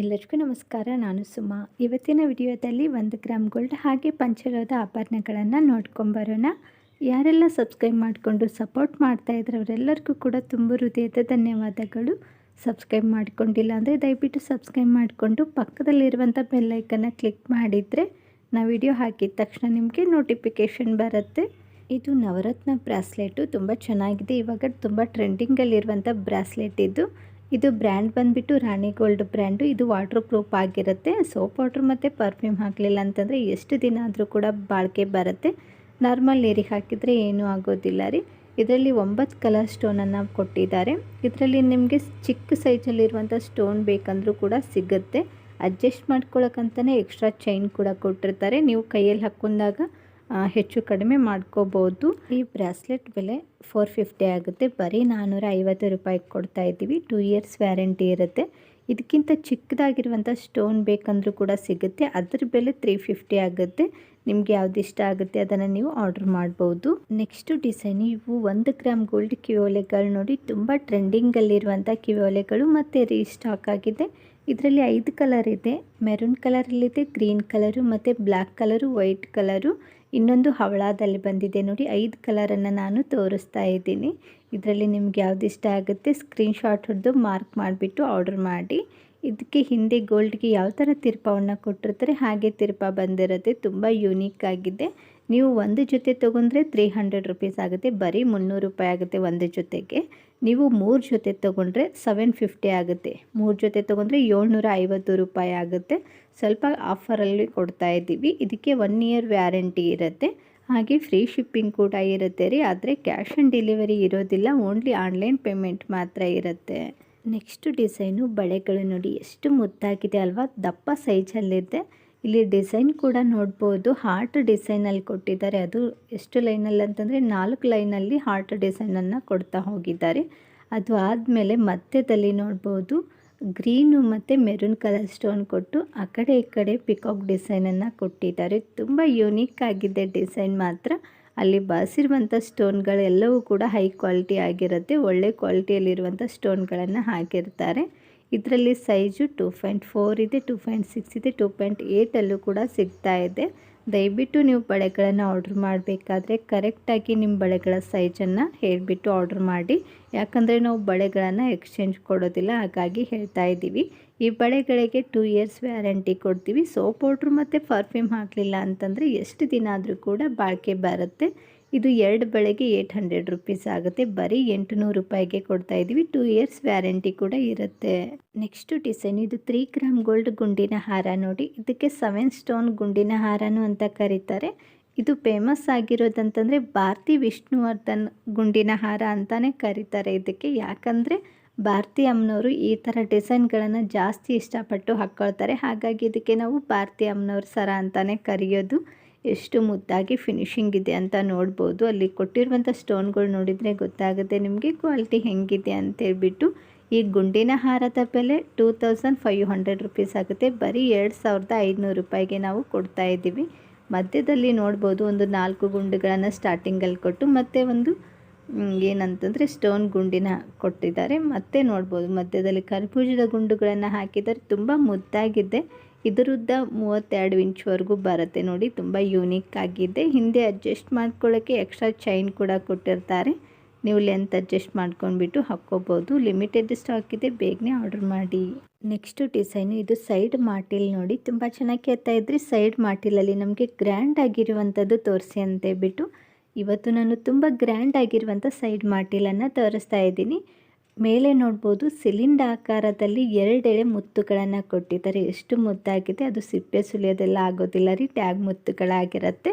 ಎಲ್ಲರಿಗೂ ನಮಸ್ಕಾರ, ನಾನು ಸುಮಾ. ಇವತ್ತಿನ ವಿಡಿಯೋದಲ್ಲಿ ಒಂದು ಗ್ರಾಮ್ ಗೋಲ್ಡ್ ಹಾಗೆ ಪಂಚಲೋದ ಆಭರಣಗಳನ್ನು ನೋಡ್ಕೊಂಬರೋಣ ಯಾರೆಲ್ಲ ಸಬ್ಸ್ಕ್ರೈಬ್ ಮಾಡಿಕೊಂಡು ಸಪೋರ್ಟ್ ಮಾಡ್ತಾ ಅವರೆಲ್ಲರಿಗೂ ಕೂಡ ತುಂಬ ಹೃದಯದ ಧನ್ಯವಾದಗಳು. ಸಬ್ಸ್ಕ್ರೈಬ್ ಮಾಡ್ಕೊಂಡಿಲ್ಲ ಅಂದರೆ ದಯವಿಟ್ಟು ಸಬ್ಸ್ಕ್ರೈಬ್ ಮಾಡಿಕೊಂಡು ಪಕ್ಕದಲ್ಲಿರುವಂಥ ಬೆಲ್ಲೈಕನ್ನು ಕ್ಲಿಕ್ ಮಾಡಿದರೆ ನಾವು ವಿಡಿಯೋ ಹಾಕಿದ ತಕ್ಷಣ ನಿಮಗೆ ನೋಟಿಫಿಕೇಷನ್ ಬರುತ್ತೆ. ಇದು ನವರತ್ನ ಬ್ರಾಸ್ಲೆಟು. ತುಂಬ ಚೆನ್ನಾಗಿದೆ. ಇವಾಗ ತುಂಬ ಟ್ರೆಂಡಿಂಗಲ್ಲಿರುವಂಥ ಬ್ರಾಸ್ಲೆಟ್ ಇದು. ಇದು ಬ್ರ್ಯಾಂಡ್ ಬಂದುಬಿಟ್ಟು ರಾಣಿ ಗೋಲ್ಡ್ ಬ್ರ್ಯಾಂಡು. ಇದು ವಾಟರ್ ಪ್ರೂಫ್ ಆಗಿರುತ್ತೆ. ಸೋಪ್ ವಾಟ್ರ್ ಮತ್ತು ಪರ್ಫ್ಯೂಮ್ ಹಾಕಲಿಲ್ಲ ಅಂತಂದರೆ ಎಷ್ಟು ದಿನ ಆದರೂ ಕೂಡ ಬಾಳಿಕೆ ಬರುತ್ತೆ. ನಾರ್ಮಲ್ ನೀರಿಗೆ ಹಾಕಿದರೆ ಏನೂ ಆಗೋದಿಲ್ಲ ರೀ. ಇದರಲ್ಲಿ ಒಂಬತ್ತು ಕಲರ್ ಸ್ಟೋನನ್ನು ಕೊಟ್ಟಿದ್ದಾರೆ. ಇದರಲ್ಲಿ ನಿಮಗೆ ಚಿಕ್ಕ ಸೈಜಲ್ಲಿರುವಂಥ ಸ್ಟೋನ್ ಬೇಕಂದ್ರೂ ಕೂಡ ಸಿಗುತ್ತೆ. ಅಡ್ಜಸ್ಟ್ ಮಾಡ್ಕೊಳ್ಳೋಕ್ಕಂತಲೇ ಎಕ್ಸ್ಟ್ರಾ ಚೈನ್ ಕೂಡ ಕೊಟ್ಟಿರ್ತಾರೆ. ನೀವು ಕೈಯಲ್ಲಿ ಹಾಕೊಂಡಾಗ ಹೆಚ್ಚು ಕಡಿಮೆ ಮಾಡ್ಕೋಬೋದು. ಈ ಬ್ರಾಸ್ಲೆಟ್ ಬೆಲೆ ಫೋರ್ ಫಿಫ್ಟಿ ಆಗುತ್ತೆ. ಬರೀ ನಾನ್ನೂರ ಐವತ್ತು ರೂಪಾಯಿಗೆ ಕೊಡ್ತಾ ಇದ್ದೀವಿ. ಟೂ ಇಯರ್ಸ್ ವ್ಯಾರಂಟಿ ಇರುತ್ತೆ. ಇದಕ್ಕಿಂತ ಚಿಕ್ಕದಾಗಿರುವಂಥ ಸ್ಟೋನ್ ಬೇಕಂದ್ರೂ ಕೂಡ ಸಿಗುತ್ತೆ. ಅದ್ರ ಬೆಲೆ ತ್ರೀ ಫಿಫ್ಟಿ ಆಗುತ್ತೆ. ನಿಮಗೆ ಯಾವ್ದು ಇಷ್ಟ ಆಗುತ್ತೆ ಅದನ್ನು ನೀವು ಆರ್ಡರ್ ಮಾಡ್ಬೋದು. ನೆಕ್ಸ್ಟು ಡಿಸೈನ್ ಇವು ಒಂದು ಗ್ರಾಮ್ ಗೋಲ್ಡ್ ಕಿವೋಲೆಗಳು ನೋಡಿ. ತುಂಬ ಟ್ರೆಂಡಿಂಗಲ್ಲಿರುವಂಥ ಕಿವೋಲೆಗಳು ಮತ್ತು ರೀಸ್ಟಾಕ್ ಆಗಿದೆ. ಇದರಲ್ಲಿ ಐದು ಕಲರ್ ಇದೆ. ಮೆರೂನ್ ಕಲರಲ್ಲಿದೆ ಗ್ರೀನ್ ಕಲರು ಮತ್ತು ಬ್ಲ್ಯಾಕ್ ಕಲರು ವೈಟ್ ಕಲರು ಇನ್ನೊಂದು ಹವಳಾದಲ್ಲಿ ಬಂದಿದೆ ನೋಡಿ, ಐದು ಕಲರನ್ನು ನಾನು ತೋರಿಸ್ತಾ ಇದ್ದೀನಿ. ಇದರಲ್ಲಿ ನಿಮ್ಗೆ ಯಾವ್ದು ಇಷ್ಟ ಆಗುತ್ತೆ ಸ್ಕ್ರೀನ್ಶಾಟ್ ಹೊಡೆದು ಮಾರ್ಕ್ ಮಾಡಿಬಿಟ್ಟು ಆರ್ಡರ್ ಮಾಡಿ. ಇದಕ್ಕೆ ಹಿಂದೆ ಗೋಲ್ಡ್ಗೆ ಯಾವ ಥರ ತಿರ್ಪವನ್ನು ಕೊಟ್ಟಿರ್ತಾರೆ ಹಾಗೆ ತಿರ್ಪ ಬಂದಿರುತ್ತೆ ತುಂಬ ಯೂನಿಕ್ ಆಗಿದೆ. ನೀವು ಒಂದು ಜೊತೆ ತೊಗೊಂಡ್ರೆ ತ್ರೀ ಹಂಡ್ರೆಡ್ ರುಪೀಸ್ ಆಗುತ್ತೆ, ಬರೀ ಮುನ್ನೂರು ರೂಪಾಯಿ ಆಗುತ್ತೆ ಒಂದು ಜೊತೆಗೆ. ನೀವು ಮೂರು ಜೊತೆ ತೊಗೊಂಡ್ರೆ ಸೆವೆನ್ ಫಿಫ್ಟಿ ಆಗುತ್ತೆ. ಮೂರು ಜೊತೆ ತೊಗೊಂಡ್ರೆ ಏಳ್ನೂರ ಐವತ್ತು ರೂಪಾಯಿ ಆಗುತ್ತೆ. ಸ್ವಲ್ಪ ಆಫರಲ್ಲಿ ಕೊಡ್ತಾ ಇದ್ದೀವಿ. ಇದಕ್ಕೆ ಒನ್ ಇಯರ್ ವ್ಯಾರಂಟಿ ಇರುತ್ತೆ. ಹಾಗೆ ಫ್ರೀ ಶಿಪ್ಪಿಂಗ್ ಕೂಡ ಇರುತ್ತೆ ರೀ. ಆದರೆ ಕ್ಯಾಶ್ ಆನ್ ಡೆಲಿವರಿ ಇರೋದಿಲ್ಲ. ಓನ್ಲಿ ಆನ್ಲೈನ್ ಪೇಮೆಂಟ್ ಮಾತ್ರ ಇರುತ್ತೆ. ನೆಕ್ಸ್ಟ್ ಡಿಸೈನು ಬಳೆಗಳು ನೋಡಿ. ಎಷ್ಟು ಮುದ್ದಾಗಿದೆ ಅಲ್ವಾ? ದಪ್ಪ ಸೈಜಲ್ಲಿದೆ ಇಲ್ಲಿ ಡಿಸೈನ್ ಕೂಡ ನೋಡ್ಬೋದು. ಹಾರ್ಟ್ ಡಿಸೈನಲ್ಲಿ ಕೊಟ್ಟಿದ್ದಾರೆ. ಅದು ಎಷ್ಟು ಲೈನಲ್ಲಿ ಅಂತಂದರೆ ನಾಲ್ಕು ಲೈನಲ್ಲಿ ಹಾರ್ಟ್ ಡಿಸೈನನ್ನು ಕೊಡ್ತಾ ಹೋಗಿದ್ದಾರೆ. ಅದು ಆದಮೇಲೆ ಮಧ್ಯದಲ್ಲಿ ನೋಡ್ಬೋದು. ಗ್ರೀನು ಮತ್ತು ಮೆರೂನ್ ಕಲರ್ ಸ್ಟೋನ್ ಕೊಟ್ಟು ಆ ಕಡೆ ಈ ಕಡೆ ಪಿಕಾಕ್ ಡಿಸೈನನ್ನು ಕೊಟ್ಟಿದ್ದಾರೆ. ತುಂಬ ಯೂನಿಕ್ ಆಗಿದೆ ಡಿಸೈನ್ ಮಾತ್ರ. ಅಲ್ಲಿ ಬಾಸಿರುವಂಥ ಸ್ಟೋನ್ಗಳೆಲ್ಲವೂ ಕೂಡ ಹೈ ಕ್ವಾಲಿಟಿ ಆಗಿರುತ್ತೆ. ಒಳ್ಳೆ ಕ್ವಾಲಿಟಿಯಲ್ಲಿರುವಂಥ ಸ್ಟೋನ್ಗಳನ್ನು ಹಾಕಿರ್ತಾರೆ. ಇದರಲ್ಲಿ ಸೈಜು ಟೂ ಪಾಯಿಂಟ್ ಫೋರ್ ಇದೆ, ಟೂ ಪಾಯಿಂಟ್ ಸಿಕ್ಸ್ ಇದೆ, ಟೂ ಪಾಯಿಂಟ್ ಏಯ್ಟಲ್ಲೂ ಕೂಡ ಸಿಗ್ತಾ ಇದೆ. ದಯವಿಟ್ಟು ನೀವು ಬಳೆಗಳನ್ನು ಆರ್ಡ್ರ್ ಮಾಡಬೇಕಾದ್ರೆ ಕರೆಕ್ಟಾಗಿ ನಿಮ್ಮ ಬಳೆಗಳ ಸೈಜನ್ನು ಹೇಳಿಬಿಟ್ಟು ಆರ್ಡ್ರ್ ಮಾಡಿ. ಯಾಕಂದರೆ ನಾವು ಬಳೆಗಳನ್ನು ಎಕ್ಸ್ಚೇಂಜ್ ಕೊಡೋದಿಲ್ಲ, ಹಾಗಾಗಿ ಹೇಳ್ತಾ ಇದ್ದೀವಿ. ಈ ಬಳೆಗಳಿಗೆ ಟೂ ಇಯರ್ಸ್ ವ್ಯಾರಂಟಿ ಕೊಡ್ತೀವಿ. ಸೋಪ್ ಪೌಡ್ರು ಮತ್ತು ಪರ್ಫ್ಯೂಮ್ ಹಾಕಲಿಲ್ಲ ಅಂತಂದರೆ ಎಷ್ಟು ದಿನ ಆದರೂ ಕೂಡ ಬಾಳಿಕೆ ಬರುತ್ತೆ. ಇದು ಎರಡು ಬೆಳೆಗೆ ಏಯ್ಟ್ ಹಂಡ್ರೆಡ್ ರುಪೀಸ್ ಆಗುತ್ತೆ. ಬರೀ ಎಂಟುನೂರು ರೂಪಾಯಿಗೆ ಕೊಡ್ತಾ ಇದ್ದೀವಿ. ಟೂ ಇಯರ್ಸ್ ವ್ಯಾರಂಟಿ ಕೂಡ ಇರುತ್ತೆ. ನೆಕ್ಸ್ಟ್ ಡಿಸೈನ್ ಇದು ತ್ರೀ ಗ್ರಾಮ್ ಗೋಲ್ಡ್ ಗುಂಡಿನ ಹಾರ ನೋಡಿ. ಇದಕ್ಕೆ ಸೆವೆನ್ ಸ್ಟೋನ್ ಗುಂಡಿನ ಹಾರನು ಅಂತ ಕರೀತಾರೆ. ಇದು ಫೇಮಸ್ ಆಗಿರೋದಂತಂದರೆ ಭಾರತಿ ವಿಷ್ಣುವರ್ಧನ್ ಗುಂಡಿನ ಹಾರ ಅಂತಲೇ ಕರೀತಾರೆ ಇದಕ್ಕೆ. ಯಾಕಂದರೆ ಭಾರತಿ ಅಮ್ಮನವರು ಈ ಥರ ಡಿಸೈನ್ಗಳನ್ನು ಜಾಸ್ತಿ ಇಷ್ಟಪಟ್ಟು ಹಾಕ್ಕೊಳ್ತಾರೆ ಹಾಗಾಗಿ ಇದಕ್ಕೆ ನಾವು ಭಾರತಿ ಅಮ್ಮನವ್ರ ಸರ ಅಂತಲೇ ಕರೆಯೋದು. ಎಷ್ಟು ಮುದ್ದಾಗಿ ಫಿನಿಶಿಂಗ್ ಇದೆ ಅಂತ ನೋಡ್ಬೋದು. ಅಲ್ಲಿ ಕೊಟ್ಟಿರುವಂಥ ಸ್ಟೋನ್ಗಳು ನೋಡಿದರೆ ಗೊತ್ತಾಗುತ್ತೆ ನಿಮಗೆ ಕ್ವಾಲಿಟಿ ಹೆಂಗಿದೆ ಅಂತೇಳ್ಬಿಟ್ಟು ಈ ಗುಂಡಿನ ಹಾರದ ಬೆಲೆ two thousand five hundred rupees ಆಗುತ್ತೆ. ಬರೀ ಎರಡು ಸಾವಿರದ ಐದುನೂರು ರೂಪಾಯಿಗೆ ನಾವು ಕೊಡ್ತಾ ಇದ್ದೀವಿ. ಮಧ್ಯದಲ್ಲಿ ನೋಡ್ಬೋದು ಒಂದು ನಾಲ್ಕು ಗುಂಡುಗಳನ್ನು ಸ್ಟಾರ್ಟಿಂಗಲ್ಲಿ ಕೊಟ್ಟು ಮತ್ತೆ ಒಂದು ಏನಂತಂದರೆ ಸ್ಟೋನ್ ಗುಂಡಿನ ಕೊಟ್ಟಿದ್ದಾರೆ. ಮತ್ತೆ ನೋಡ್ಬೋದು ಮಧ್ಯದಲ್ಲಿ ಕರ್ಬೂಜದ ಗುಂಡುಗಳನ್ನು ಹಾಕಿದ್ದಾರೆ. ತುಂಬ ಮುದ್ದಾಗಿದೆ. ಇದರುದ್ದ ಮೂವತ್ತೆರಡು ಇಂಚ್ವರೆಗೂ ಬರುತ್ತೆ ನೋಡಿ, ತುಂಬ ಯೂನಿಕ್ ಆಗಿದೆ. ಹಿಂದೆ ಅಡ್ಜಸ್ಟ್ ಮಾಡ್ಕೊಳ್ಳೋಕ್ಕೆ ಎಕ್ಸ್ಟ್ರಾ ಚೈನ್ ಕೂಡ ಕೊಟ್ಟಿರ್ತಾರೆ. ನೀವು ಲೆಂತ್ ಅಡ್ಜಸ್ಟ್ ಮಾಡ್ಕೊಂಡ್ಬಿಟ್ಟು ಹಾಕ್ಕೋಬೋದು. ಲಿಮಿಟೆಡ್ ಸ್ಟಾಕ್ ಇದೆ, ಬೇಗನೆ ಆರ್ಡರ್ ಮಾಡಿ. ನೆಕ್ಸ್ಟು ಡಿಸೈನು, ಇದು ಸೈಡ್ ಮಾಟಿಲ್ ನೋಡಿ. ತುಂಬ ಚೆನ್ನಾಗಿ ಕೇಳ್ತಾ ಇದ್ರಿ. ಸೈಡ್ ಮಾಟಿಲಲ್ಲಿ ನಮಗೆ ಗ್ರ್ಯಾಂಡ್ ಆಗಿರುವಂಥದ್ದು ತೋರಿಸಿ ಅಂತ ಬಿಟ್ಟು ಇವತ್ತು ನಾನು ತುಂಬ ಗ್ರ್ಯಾಂಡ್ ಆಗಿರುವಂಥ ಸೈಡ್ ಮಾಟಿಲನ್ನು ತೋರಿಸ್ತಾ ಇದ್ದೀನಿ. ಮೇಲೆ ನೋಡ್ಬೋದು ಸಿಲಿಂಡ್ ಆಕಾರದಲ್ಲಿ ಎರಡೆಳೆ ಮುತ್ತುಗಳನ್ನು ಕೊಟ್ಟಿದ್ದಾರೆ. ಎಷ್ಟು ಮುದ್ದಾಗಿದೆ ಅದು ಸಿಪ್ಪೆ ಸುಲಿಯೋದೆಲ್ಲ ಆಗೋದಿಲ್ಲ ರೀ, ಟ್ಯಾಗ್ ಮುತ್ತುಗಳಾಗಿರುತ್ತೆ.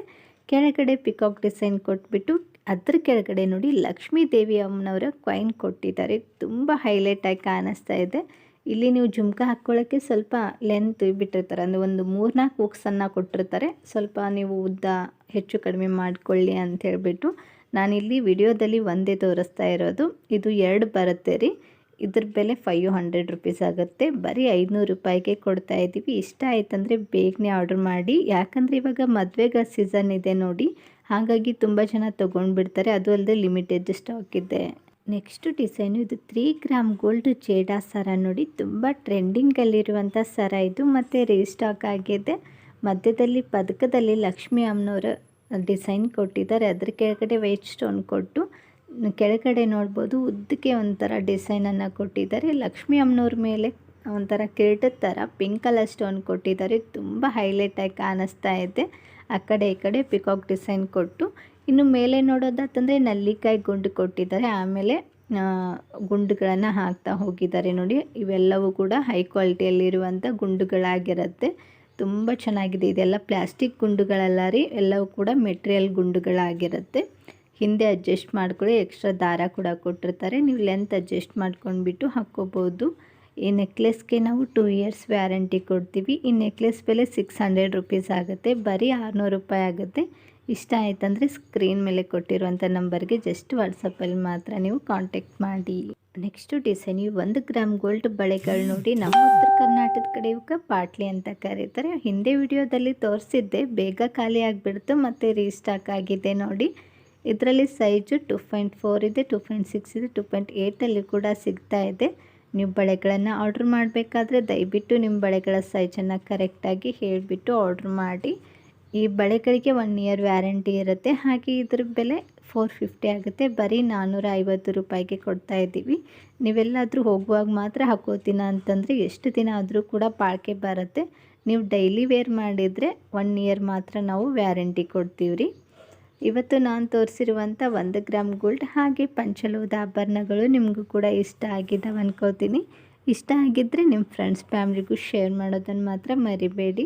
ಕೆಳಗಡೆ ಪಿಕಾಕ್ ಡಿಸೈನ್ ಕೊಟ್ಬಿಟ್ಟು ಅದ್ರ ಕೆಳಗಡೆ ನೋಡಿ ಲಕ್ಷ್ಮೀ ದೇವಿ ಅಮ್ಮನವರ ಕಾಯಿನ್ ಕೊಟ್ಟಿದ್ದಾರೆ. ತುಂಬ ಹೈಲೈಟಾಗಿ ಕಾಣಿಸ್ತಾ ಇದೆ. ಇಲ್ಲಿ ನೀವು ಜುಮ್ಕ ಹಾಕ್ಕೊಳ್ಳೋಕ್ಕೆ ಸ್ವಲ್ಪ ಲೆಂತ್ ಬಿಟ್ಟಿರ್ತಾರೆ, ಅಂದರೆ ಒಂದು ಮೂರ್ನಾಲ್ಕು ಹುಕ್ಸನ್ನು ಕೊಟ್ಟಿರ್ತಾರೆ. ಸ್ವಲ್ಪ ನೀವು ಉದ್ದ ಹೆಚ್ಚು ಕಡಿಮೆ ಮಾಡಿಕೊಳ್ಳಿ ಅಂತ ಹೇಳಿಬಿಟ್ಟು ನಾನಿಲ್ಲಿ ವಿಡಿಯೋದಲ್ಲಿ ಒಂದೇ ತೋರಿಸ್ತಾ ಇರೋದು. ಇದು ಎರಡು ಬರುತ್ತೆ ರೀ. ಇದ್ರ ಬೆಲೆ ಫೈವ್ ಹಂಡ್ರೆಡ್ ರುಪೀಸ್ ಆಗುತ್ತೆ. ಬರೀ ಐದುನೂರು ರೂಪಾಯಿಗೆ ಕೊಡ್ತಾ ಇದ್ದೀವಿ. ಇಷ್ಟ ಆಯ್ತಂದರೆ ಬೇಗನೆ ಆರ್ಡ್ರ್ ಮಾಡಿ. ಯಾಕಂದರೆ ಇವಾಗ ಮದುವೆಗ ಸೀಸನ್ ಇದೆ ನೋಡಿ. ಹಾಗಾಗಿ ತುಂಬ ಜನ ತೊಗೊಂಡ್ಬಿಡ್ತಾರೆ. ಅದು ಅಲ್ಲದೆ ಲಿಮಿಟೆಡ್ ಸ್ಟಾಕ್ ಇದೆ. ನೆಕ್ಸ್ಟ್ ಡಿಸೈನು ಇದು ತ್ರೀ ಗ್ರಾಮ್ ಗೋಲ್ಡ್ ಚೇಡಾ ಸರ ನೋಡಿ. ತುಂಬ ಟ್ರೆಂಡಿಂಗಲ್ಲಿರುವಂಥ ಸರ ಇದು. ಮತ್ತು ರೀಸ್ಟಾಕ್ ಆಗಿದೆ. ಮಧ್ಯದಲ್ಲಿ ಪದಕದಲ್ಲಿ ಲಕ್ಷ್ಮಿ ಅಮ್ಮನವರ ಡಿಸೈನ್ ಕೊಟ್ಟಿದ್ದಾರೆ. ಅದ್ರ ಕೆಳಗಡೆ ವೈಟ್ ಸ್ಟೋನ್ ಕೊಟ್ಟು, ಕೆಳಗಡೆ ನೋಡ್ಬೋದು ಉದ್ದಕ್ಕೆ ಒಂಥರ ಡಿಸೈನನ್ನು ಕೊಟ್ಟಿದ್ದಾರೆ. ಲಕ್ಷ್ಮಿ ಅಮ್ಮನವ್ರ ಮೇಲೆ ಒಂಥರ ಕಿರೀಟದ ಥರ ಪಿಂಕ್ ಕಲರ್ ಸ್ಟೋನ್ ಕೊಟ್ಟಿದ್ದಾರೆ. ತುಂಬ ಹೈಲೈಟಾಗಿ ಕಾಣಿಸ್ತಾ ಇದೆ. ಆ ಕಡೆ ಈ ಕಡೆ ಪಿಕಾಕ್ ಡಿಸೈನ್ ಕೊಟ್ಟು, ಇನ್ನು ಮೇಲೆ ನೋಡೋದಾತಂದರೆ ನಲ್ಲಿಕಾಯಿ ಗುಂಡು ಕೊಟ್ಟಿದ್ದಾರೆ. ಆಮೇಲೆ ಗುಂಡುಗಳನ್ನು ಹಾಕ್ತಾ ಹೋಗಿದ್ದಾರೆ ನೋಡಿ. ಇವೆಲ್ಲವೂ ಕೂಡ ಹೈ ಕ್ವಾಲಿಟಿಯಲ್ಲಿರುವಂಥ ಗುಂಡುಗಳಾಗಿರುತ್ತೆ. ತುಂಬ ಚೆನ್ನಾಗಿದೆ. ಇದೆಲ್ಲ ಪ್ಲಾಸ್ಟಿಕ್ ಗುಂಡುಗಳಲ್ಲ ರೀ, ಎಲ್ಲವೂ ಕೂಡ ಮೆಟೀರಿಯಲ್ ಗುಂಡುಗಳಾಗಿರುತ್ತೆ. ಹಿಂದೆ ಅಡ್ಜಸ್ಟ್ ಮಾಡ್ಕೊಳ್ಳಿ, ಎಕ್ಸ್ಟ್ರಾ ದಾರ ಕೂಡ ಕೊಟ್ಟಿರ್ತಾರೆ. ನೀವು ಲೆಂತ್ ಅಡ್ಜಸ್ಟ್ ಮಾಡ್ಕೊಂಡ್ಬಿಟ್ಟು ಹಾಕ್ಕೋಬೋದು. ಈ ನೆಕ್ಲೆಸ್ಗೆ ನಾವು ಟೂ ಇಯರ್ಸ್ ವ್ಯಾರಂಟಿ ಕೊಡ್ತೀವಿ. ಈ ನೆಕ್ಲೆಸ್ ಬೆಲೆ ಸಿಕ್ಸ್ ಹಂಡ್ರೆಡ್ ರುಪೀಸ್ ಆಗುತ್ತೆ. ಬರೀ ಆರುನೂರು ರೂಪಾಯಿ ಆಗುತ್ತೆ. ಇಷ್ಟ ಆಯ್ತಂದರೆ ಸ್ಕ್ರೀನ್ ಮೇಲೆ ಕೊಟ್ಟಿರುವಂಥ ನಂಬರ್ಗೆ ಜಸ್ಟ್ ವಾಟ್ಸಪ್ಪಲ್ಲಿ ಮಾತ್ರ ನೀವು ಕಾಂಟ್ಯಾಕ್ಟ್ ಮಾಡಿ. ನೆಕ್ಸ್ಟು ಡಿಸೈನ್ ಈ ಒಂದು ಗ್ರಾಮ್ ಗೋಲ್ಡ್ ಬಳೆಗಳು ನೋಡಿ ನಮ್ಮ ಉತ್ತರ ಕರ್ನಾಟಕದ ಕಡೆ ಇವಕ್ಕೆ ಪಾಟ್ಲಿ ಅಂತ ಕರೀತಾರೆ. ಹಿಂದೆ ವಿಡಿಯೋದಲ್ಲಿ ತೋರಿಸಿದ್ದೆ, ಬೇಗ ಖಾಲಿ ಆಗಿಬಿಡ್ತು ಮತ್ತು ರೀಸ್ಟಾಕ್ ಆಗಿದೆ ನೋಡಿ. ಇದರಲ್ಲಿ ಸೈಜು ಟು ಪಾಯಿಂಟ್ ಫೋರ್ ಇದೆ, ಟು ಪಾಯಿಂಟ್ ಸಿಕ್ಸ್ ಇದೆ, ಟು ಪಾಯಿಂಟ್ ಏಯ್ಟಲ್ಲಿ ಕೂಡ ಸಿಗ್ತಾ ಇದೆ. ನೀವು ಬಳೆಗಳನ್ನು ಆರ್ಡ್ರ್ ಮಾಡಬೇಕಾದ್ರೆ ದಯವಿಟ್ಟು ನಿಮ್ಮ ಬಳೆಗಳ ಸೈಜನ್ನು ಕರೆಕ್ಟಾಗಿ ಹೇಳಿಬಿಟ್ಟು ಆರ್ಡ್ರ್ ಮಾಡಿ. ಈ ಬಳೆಗಳಿಗೆ ಒನ್ ಇಯರ್ ವ್ಯಾರಂಟಿ ಇರುತ್ತೆ. ಹಾಗೆ ಇದ್ರ ಬೆಲೆ ಫೋರ್ ಫಿಫ್ಟಿ ಆಗುತ್ತೆ. ಬರೀ ನಾನ್ನೂರ ಐವತ್ತು ರೂಪಾಯಿಗೆ ಕೊಡ್ತಾ ಇದ್ದೀವಿ. ನೀವೆಲ್ಲಾದರೂ ಹೋಗುವಾಗ ಮಾತ್ರ ಹಾಕೋತೀನ ಅಂತಂದರೆ ಎಷ್ಟು ದಿನ ಆದರೂ ಕೂಡ ಬಾಳಿಕೆ ಬರುತ್ತೆ. ನೀವು ಡೈಲಿ ವೇರ್ ಮಾಡಿದರೆ ಒನ್ ಇಯರ್ ಮಾತ್ರ ನಾವು ವ್ಯಾರಂಟಿ ಕೊಡ್ತೀವಿ ರೀ ಇವತ್ತು ನಾನು ತೋರಿಸಿರುವಂಥ ಒಂದು ಗ್ರಾಮ್ ಗೋಲ್ಡ್ ಹಾಗೆ ಪಂಚಲೋದ ಆಭರಣಗಳು ನಿಮಗೂ ಕೂಡ ಇಷ್ಟ ಆಗಿದ್ದಾವೆ ಅನ್ಕೋತೀನಿ. ಇಷ್ಟ ಆಗಿದ್ದರೆ ನಿಮ್ಮ ಫ್ರೆಂಡ್ಸ್ ಫ್ಯಾಮ್ಲಿಗೂ ಶೇರ್ ಮಾಡೋದನ್ನು ಮಾತ್ರ ಮರಿಬೇಡಿ.